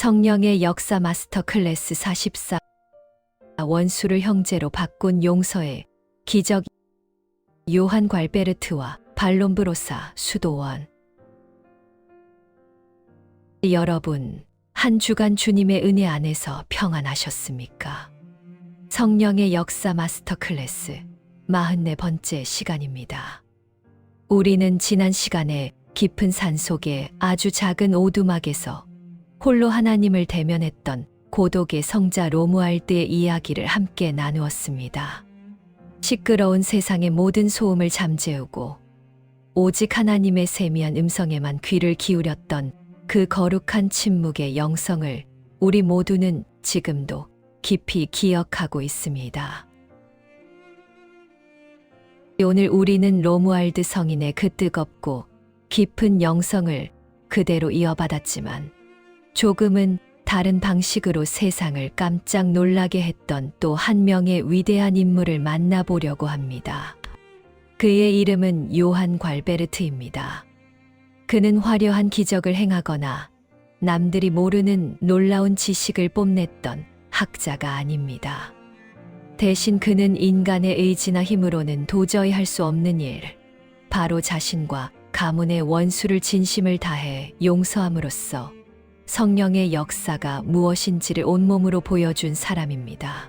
성령의 역사 마스터 클래스 44 원수를 형제로 바꾼 용서의 기적 요한 괄베르트와 발론브로사 수도원 여러분 한 주간 주님의 은혜 안에서 평안하셨습니까? 성령의 역사 마스터 클래스 44번째 시간입니다. 우리는 지난 시간에 깊은 산 속에 아주 작은 오두막에서 홀로 하나님을 대면했던 고독의 성자 로무알드의 이야기를 함께 나누었습니다. 시끄러운 세상의 모든 소음을 잠재우고 오직 하나님의 세미한 음성에만 귀를 기울였던 그 거룩한 침묵의 영성을 우리 모두는 지금도 깊이 기억하고 있습니다. 오늘 우리는 로무알드 성인의 그 뜨겁고 깊은 영성을 그대로 이어받았지만 조금은 다른 방식으로 세상을 깜짝 놀라게 했던 또 한 명의 위대한 인물을 만나보려고 합니다. 그의 이름은 요한 괄베르트입니다. 그는 화려한 기적을 행하거나 남들이 모르는 놀라운 지식을 뽐냈던 학자가 아닙니다. 대신 그는 인간의 의지나 힘으로는 도저히 할 수 없는 일, 바로 자신과 가문의 원수를 진심을 다해 용서함으로써 성령의 역사가 무엇인지를 온몸으로 보여준 사람입니다.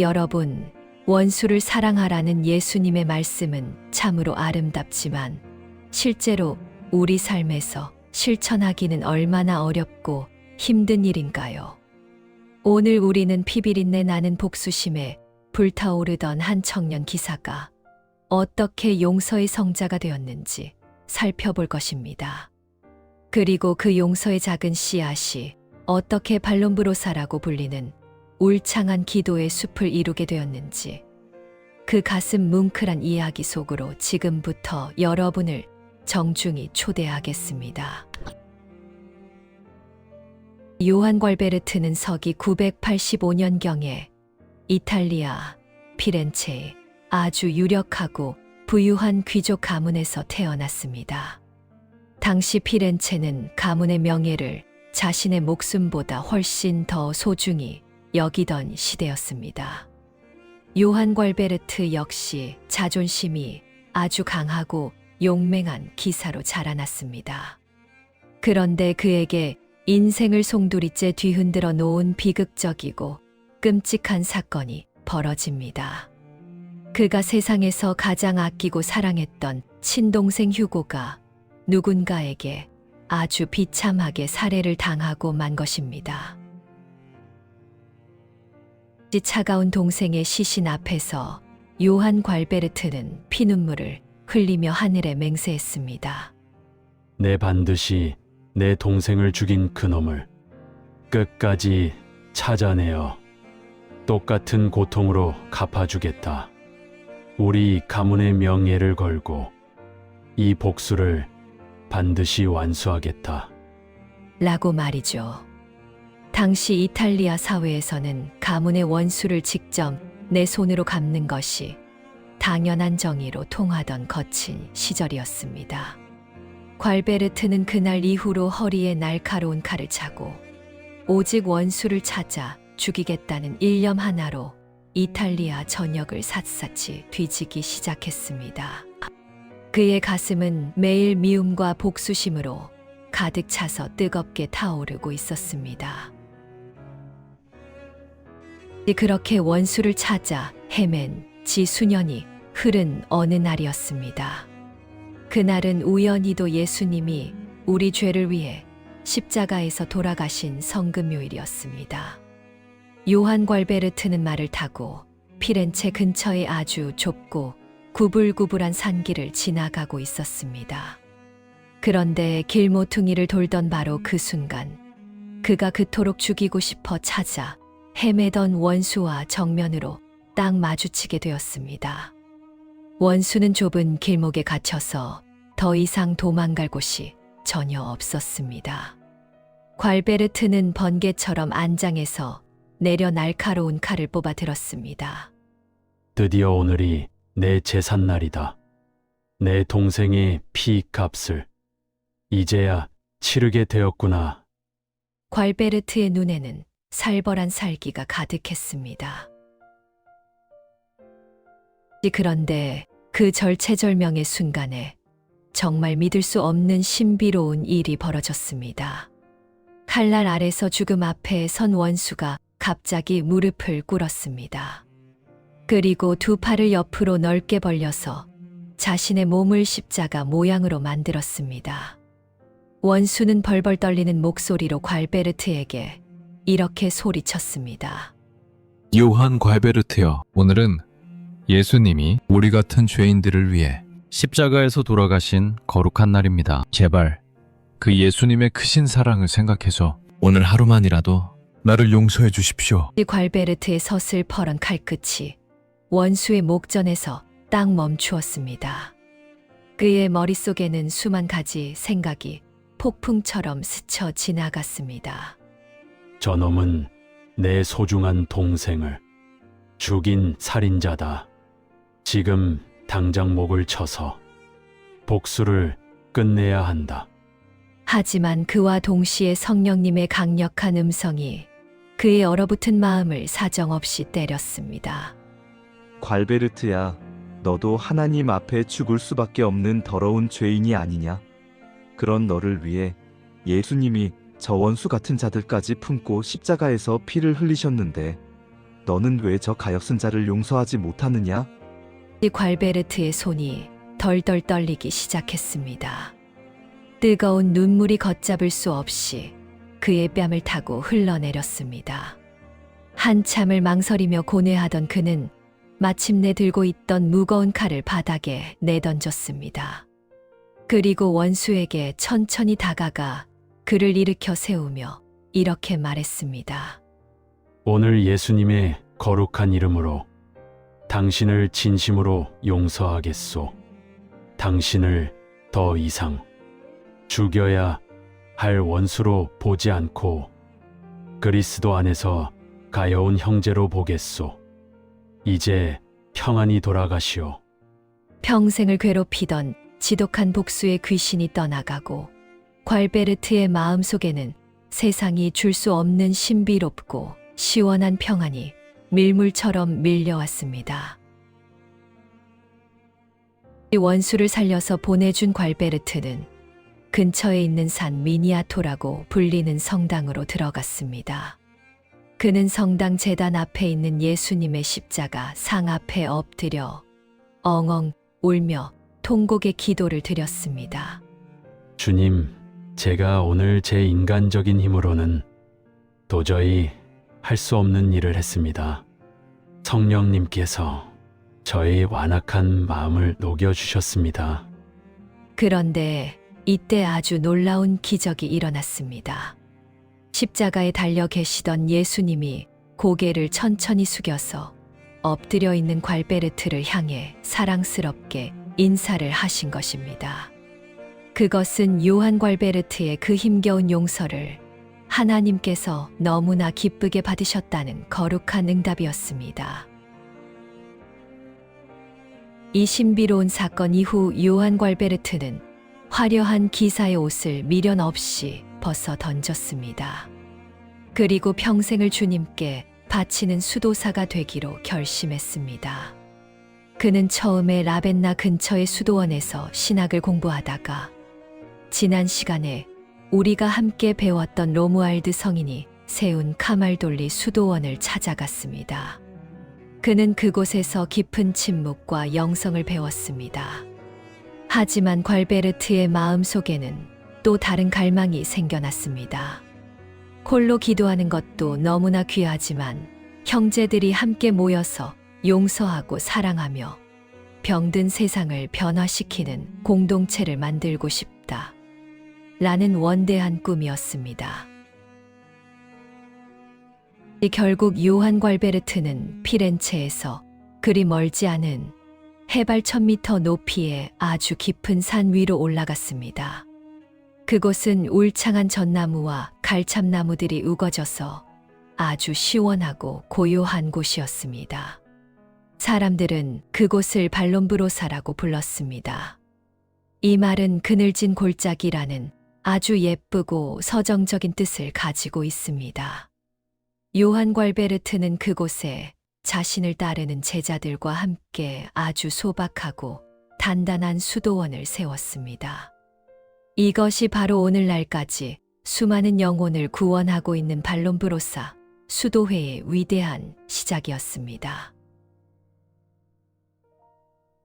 여러분, 원수를 사랑하라는 예수님의 말씀은 참으로 아름답지만 실제로 우리 삶에서 실천하기는 얼마나 어렵고 힘든 일인가요? 오늘 우리는 피비린내 나는 복수심에 불타오르던 한 청년 기사가 어떻게 용서의 성자가 되었는지 살펴볼 것입니다. 그리고 그 용서의 작은 씨앗이 어떻게 발론브로사라고 불리는 울창한 기도의 숲을 이루게 되었는지 그 가슴 뭉클한 이야기 속으로 지금부터 여러분을 정중히 초대하겠습니다. 요한 걸베르트는 서기 985년경에 이탈리아 피렌체의 아주 유력하고 부유한 귀족 가문에서 태어났습니다. 당시 피렌체는 가문의 명예를 자신의 목숨보다 훨씬 더 소중히 여기던 시대였습니다. 요한 괄베르트 역시 자존심이 아주 강하고 용맹한 기사로 자라났습니다. 그런데 그에게 인생을 송두리째 뒤흔들어 놓은 비극적이고 끔찍한 사건이 벌어집니다. 그가 세상에서 가장 아끼고 사랑했던 친동생 휴고가 누군가에게 아주 비참하게 살해를 당하고 만 것입니다. 차가운 동생의 시신 앞에서 요한 괄베르트는 피눈물을 흘리며 하늘에 맹세했습니다. 내 반드시 내 동생을 죽인 그놈을 끝까지 찾아내어 똑같은 고통으로 갚아주겠다. 우리 가문의 명예를 걸고 이 복수를 반드시 완수하겠다. 라고 말이죠. 당시 이탈리아 사회에서는 가문의 원수를 직접 내 손으로 갚는 것이 당연한 정의로 통하던 거친 시절이었습니다. 괄베르트는 그날 이후로 허리에 날카로운 칼을 차고 오직 원수를 찾아 죽이겠다는 일념 하나로 이탈리아 전역을 샅샅이 뒤지기 시작했습니다. 그의 가슴은 매일 미움과 복수심으로 가득 차서 뜨겁게 타오르고 있었습니다. 그렇게 원수를 찾아 헤맨 지 수년이 흐른 어느 날이었습니다. 그날은 우연히도 예수님이 우리 죄를 위해 십자가에서 돌아가신 성금요일이었습니다. 요한 괄베르트는 말을 타고 피렌체 근처의 아주 좁고 구불구불한 산길을 지나가고 있었습니다. 그런데 길모퉁이를 돌던 바로 그 순간 그가 그토록 죽이고 싶어 찾아 헤매던 원수와 정면으로 딱 마주치게 되었습니다. 원수는 좁은 길목에 갇혀서 더 이상 도망갈 곳이 전혀 없었습니다. 괄베르트는 번개처럼 안장에서 내려 날카로운 칼을 뽑아 들었습니다. 드디어 오늘이 내 재산날이다. 내 동생의 피 값을 이제야 치르게 되었구나. 괄베르트의 눈에는 살벌한 살기가 가득했습니다. 그런데 그 절체절명의 순간에 정말 믿을 수 없는 신비로운 일이 벌어졌습니다. 칼날 아래서 죽음 앞에 선 원수가 갑자기 무릎을 꿇었습니다. 그리고 두 팔을 옆으로 넓게 벌려서 자신의 몸을 십자가 모양으로 만들었습니다. 원수는 벌벌 떨리는 목소리로 괄베르트에게 이렇게 소리쳤습니다. 요한 괄베르트여, 오늘은 예수님이 우리 같은 죄인들을 위해 십자가에서 돌아가신 거룩한 날입니다. 제발 그 예수님의 크신 사랑을 생각해서 오늘 하루만이라도 나를 용서해 주십시오. 이 괄베르트의 서슬퍼런 칼끝이 원수의 목전에서 딱 멈추었습니다. 그의 머릿속에는 수만 가지 생각이 폭풍처럼 스쳐 지나갔습니다. 저놈은 내 소중한 동생을 죽인 살인자다. 지금 당장 목을 쳐서 복수를 끝내야 한다. 하지만 그와 동시에 성령님의 강력한 음성이 그의 얼어붙은 마음을 사정없이 때렸습니다. 괄베르트야, 너도 하나님 앞에 죽을 수밖에 없는 더러운 죄인이 아니냐? 그런 너를 위해 예수님이 저 원수 같은 자들까지 품고 십자가에서 피를 흘리셨는데 너는 왜 저 가엾은 자를 용서하지 못하느냐? 이 괄베르트의 손이 덜덜 떨리기 시작했습니다. 뜨거운 눈물이 걷잡을 수 없이 그의 뺨을 타고 흘러내렸습니다. 한참을 망설이며 고뇌하던 그는 마침내 들고 있던 무거운 칼을 바닥에 내던졌습니다. 그리고 원수에게 천천히 다가가 그를 일으켜 세우며 이렇게 말했습니다. 오늘 예수님의 거룩한 이름으로 당신을 진심으로 용서하겠소. 당신을 더 이상 죽여야 할 원수로 보지 않고 그리스도 안에서 가여운 형제로 보겠소. 이제 평안히 돌아가시오. 평생을 괴롭히던 지독한 복수의 귀신이 떠나가고 괄베르트의 마음속에는 세상이 줄 수 없는 신비롭고 시원한 평안이 밀물처럼 밀려왔습니다. 이 원수를 살려서 보내준 괄베르트는 근처에 있는 산 미니아토라고 불리는 성당으로 들어갔습니다. 그는 성당 재단 앞에 있는 예수님의 십자가 상 앞에 엎드려 엉엉 울며 통곡의 기도를 드렸습니다. 주님, 제가 오늘 제 인간적인 힘으로는 도저히 할 수 없는 일을 했습니다. 성령님께서 저의 완악한 마음을 녹여주셨습니다. 그런데 이때 아주 놀라운 기적이 일어났습니다. 십자가에 달려 계시던 예수님이 고개를 천천히 숙여서 엎드려 있는 괄베르트를 향해 사랑스럽게 인사를 하신 것입니다. 그것은 요한 괄베르트의 그 힘겨운 용서를 하나님께서 너무나 기쁘게 받으셨다는 거룩한 응답이었습니다. 이 신비로운 사건 이후 요한 괄베르트는 화려한 기사의 옷을 미련 없이 벗어 던졌습니다. 그리고 평생을 주님께 바치는 수도사가 되기로 결심했습니다. 그는 처음에 라벤나 근처의 수도원에서 신학을 공부하다가 지난 시간에 우리가 함께 배웠던 로무알드 성인이 세운 카말돌리 수도원을 찾아갔습니다. 그는 그곳에서 깊은 침묵과 영성을 배웠습니다. 하지만 괄베르트의 마음 속에는 또 다른 갈망이 생겨났습니다. 홀로 기도하는 것도 너무나 귀하지만 형제들이 함께 모여서 용서하고 사랑하며 병든 세상을 변화시키는 공동체를 만들고 싶다. 라는 원대한 꿈이었습니다. 결국 요한 괄베르트는 피렌체에서 그리 멀지 않은 해발 1000m 높이의 아주 깊은 산 위로 올라갔습니다. 그곳은 울창한 전나무와 갈참나무들이 우거져서 아주 시원하고 고요한 곳이었습니다. 사람들은 그곳을 발롬브로사라고 불렀습니다. 이 말은 그늘진 골짜기라는 아주 예쁘고 서정적인 뜻을 가지고 있습니다. 요한 괄베르트는 그곳에 자신을 따르는 제자들과 함께 아주 소박하고 단단한 수도원을 세웠습니다. 이것이 바로 오늘날까지 수많은 영혼을 구원하고 있는 발론브로사 수도회의 위대한 시작이었습니다.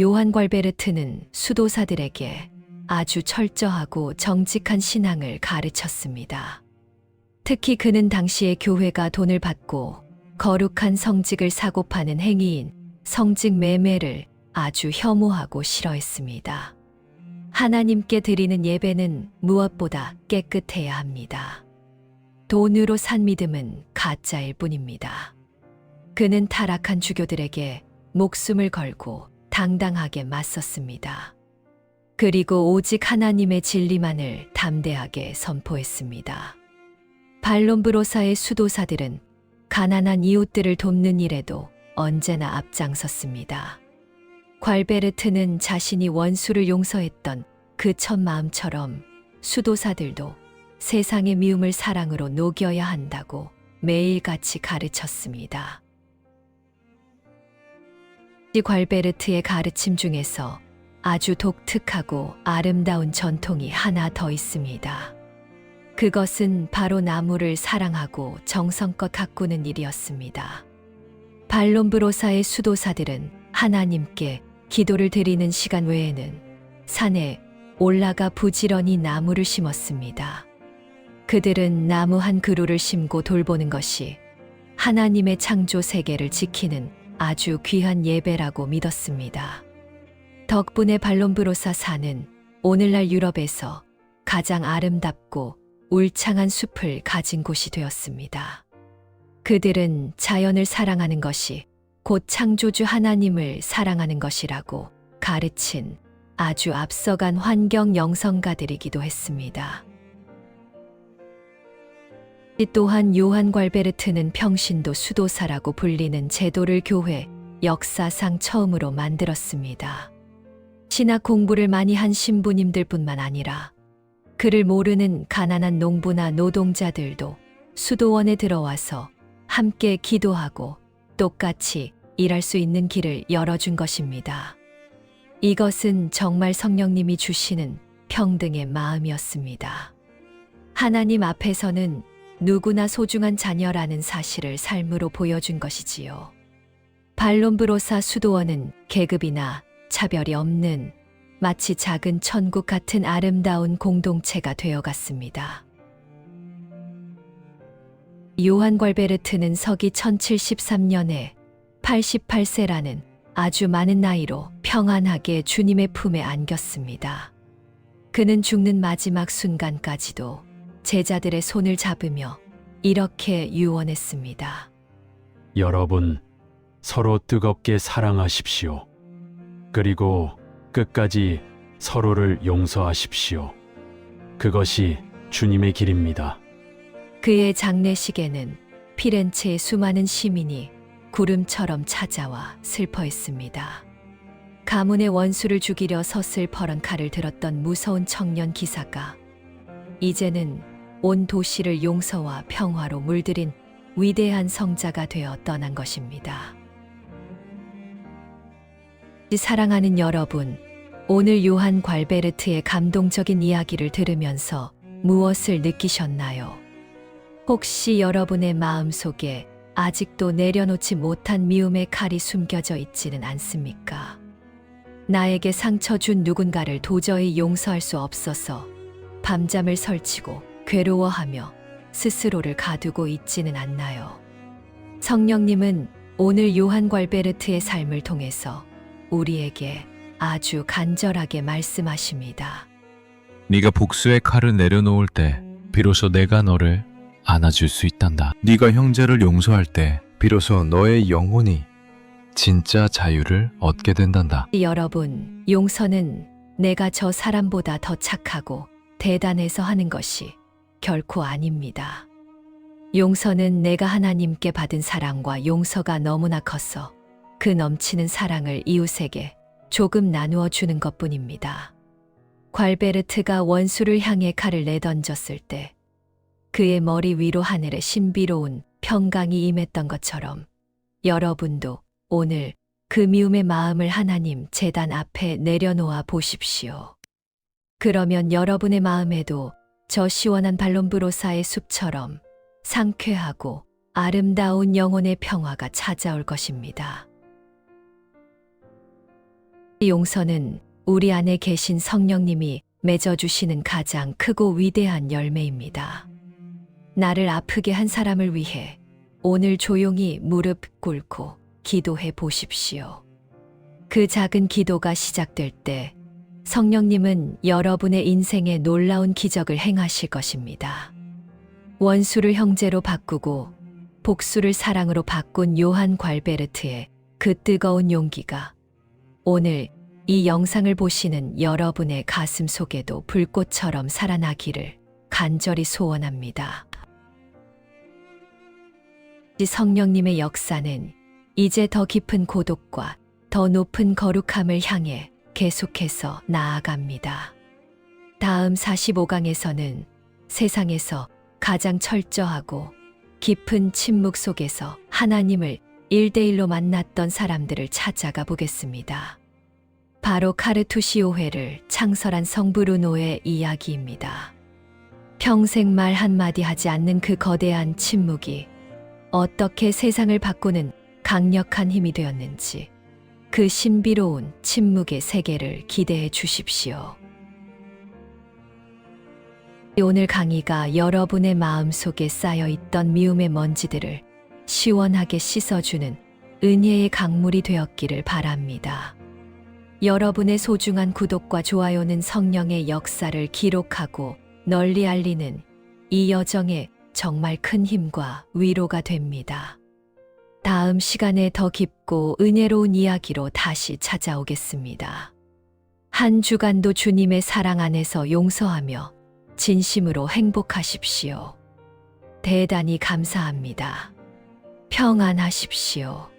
요한 괄베르트는 수도사들에게 아주 철저하고 정직한 신앙을 가르쳤습니다. 특히 그는 당시의 교회가 돈을 받고 거룩한 성직을 사고 파는 행위인 성직 매매를 아주 혐오하고 싫어했습니다. 하나님께 드리는 예배는 무엇보다 깨끗해야 합니다. 돈으로 산 믿음은 가짜일 뿐입니다. 그는 타락한 주교들에게 목숨을 걸고 당당하게 맞섰습니다. 그리고 오직 하나님의 진리만을 담대하게 선포했습니다. 발론브로사의 수도사들은 가난한 이웃들을 돕는 일에도 언제나 앞장섰습니다. 괄베르트는 자신이 원수를 용서했던 그 첫 마음처럼 수도사들도 세상의 미움을 사랑으로 녹여야 한다고 매일같이 가르쳤습니다. 이 괄베르트의 가르침 중에서 아주 독특하고 아름다운 전통이 하나 더 있습니다. 그것은 바로 나무를 사랑하고 정성껏 가꾸는 일이었습니다. 발론브로사의 수도사들은 하나님께 기도를 드리는 시간 외에는 산에 올라가 부지런히 나무를 심었습니다. 그들은 나무 한 그루를 심고 돌보는 것이 하나님의 창조 세계를 지키는 아주 귀한 예배라고 믿었습니다. 덕분에 발론브로사 산은 오늘날 유럽에서 가장 아름답고 울창한 숲을 가진 곳이 되었습니다. 그들은 자연을 사랑하는 것이 곧 창조주 하나님을 사랑하는 것이라고 가르친 아주 앞서간 환경 영성가들이기도 했습니다. 이 또한 요한 괄베르트는 평신도 수도사라고 불리는 제도를 교회 역사상 처음으로 만들었습니다. 신학 공부를 많이 한 신부님들 뿐만 아니라 그를 모르는 가난한 농부나 노동자들도 수도원에 들어와서 함께 기도하고 똑같이 일할 수 있는 길을 열어준 것입니다. 이것은 정말 성령님이 주시는 평등의 마음이었습니다. 하나님 앞에서는 누구나 소중한 자녀라는 사실을 삶으로 보여준 것이지요. 발론브로사 수도원은 계급이나 차별이 없는 마치 작은 천국 같은 아름다운 공동체가 되어갔습니다. 요한 괄베르트는 서기 1073년에 88세라는 아주 많은 나이로 평안하게 주님의 품에 안겼습니다. 그는 죽는 마지막 순간까지도 제자들의 손을 잡으며 이렇게 유언했습니다. 여러분, 서로 뜨겁게 사랑하십시오. 그리고 끝까지 서로를 용서하십시오. 그것이 주님의 길입니다. 그의 장례식에는 피렌체의 수많은 시민이 구름처럼 찾아와 슬퍼했습니다. 가문의 원수를 죽이려 서슬 퍼런 칼을 들었던 무서운 청년 기사가 이제는 온 도시를 용서와 평화로 물들인 위대한 성자가 되어 떠난 것입니다. 사랑하는 여러분, 오늘 요한 괄베르트의 감동적인 이야기를 들으면서 무엇을 느끼셨나요? 혹시 여러분의 마음 속에 아직도 내려놓지 못한 미움의 칼이 숨겨져 있지는 않습니까? 나에게 상처 준 누군가를 도저히 용서할 수 없어서 밤잠을 설치고 괴로워하며 스스로를 가두고 있지는 않나요? 성령님은 오늘 요한 괄베르트의 삶을 통해서 우리에게 아주 간절하게 말씀하십니다. 네가 복수의 칼을 내려놓을 때 비로소 내가 너를 안아줄 수 있단다. 네가 형제를 용서할 때 비로소 너의 영혼이 진짜 자유를 얻게 된단다. 여러분, 용서는 내가 저 사람보다 더 착하고 대단해서 하는 것이 결코 아닙니다. 용서는 내가 하나님께 받은 사랑과 용서가 너무나 컸어 그 넘치는 사랑을 이웃에게 조금 나누어 주는 것 뿐입니다. 괄베르트가 원수를 향해 칼을 내던졌을 때 그의 머리 위로 하늘에 신비로운 평강이 임했던 것처럼 여러분도 오늘 그 미움의 마음을 하나님 재단 앞에 내려놓아 보십시오. 그러면 여러분의 마음에도 저 시원한 발론브로사의 숲처럼 상쾌하고 아름다운 영혼의 평화가 찾아올 것입니다. 이 용서는 우리 안에 계신 성령님이 맺어주시는 가장 크고 위대한 열매입니다. 나를 아프게 한 사람을 위해 오늘 조용히 무릎 꿇고 기도해 보십시오. 그 작은 기도가 시작될 때 성령님은 여러분의 인생에 놀라운 기적을 행하실 것입니다. 원수를 형제로 바꾸고 복수를 사랑으로 바꾼 요한 괄베르트의 그 뜨거운 용기가 오늘 이 영상을 보시는 여러분의 가슴 속에도 불꽃처럼 살아나기를 간절히 소원합니다. 이 성령님의 역사는 이제 더 깊은 고독과 더 높은 거룩함을 향해 계속해서 나아갑니다. 다음 45강에서는 세상에서 가장 철저하고 깊은 침묵 속에서 하나님을 일대일로 만났던 사람들을 찾아가 보겠습니다. 바로 카르투시오회를 창설한 성브루노의 이야기입니다. 평생 말 한마디 하지 않는 그 거대한 침묵이 어떻게 세상을 바꾸는 강력한 힘이 되었는지 그 신비로운 침묵의 세계를 기대해 주십시오. 오늘 강의가 여러분의 마음 속에 쌓여 있던 미움의 먼지들을 시원하게 씻어주는 은혜의 강물이 되었기를 바랍니다. 여러분의 소중한 구독과 좋아요는 성령의 역사를 기록하고 널리 알리는 이 여정에 정말 큰 힘과 위로가 됩니다. 다음 시간에 더 깊고 은혜로운 이야기로 다시 찾아오겠습니다. 한 주간도 주님의 사랑 안에서 용서하며 진심으로 행복하십시오. 대단히 감사합니다. 평안하십시오.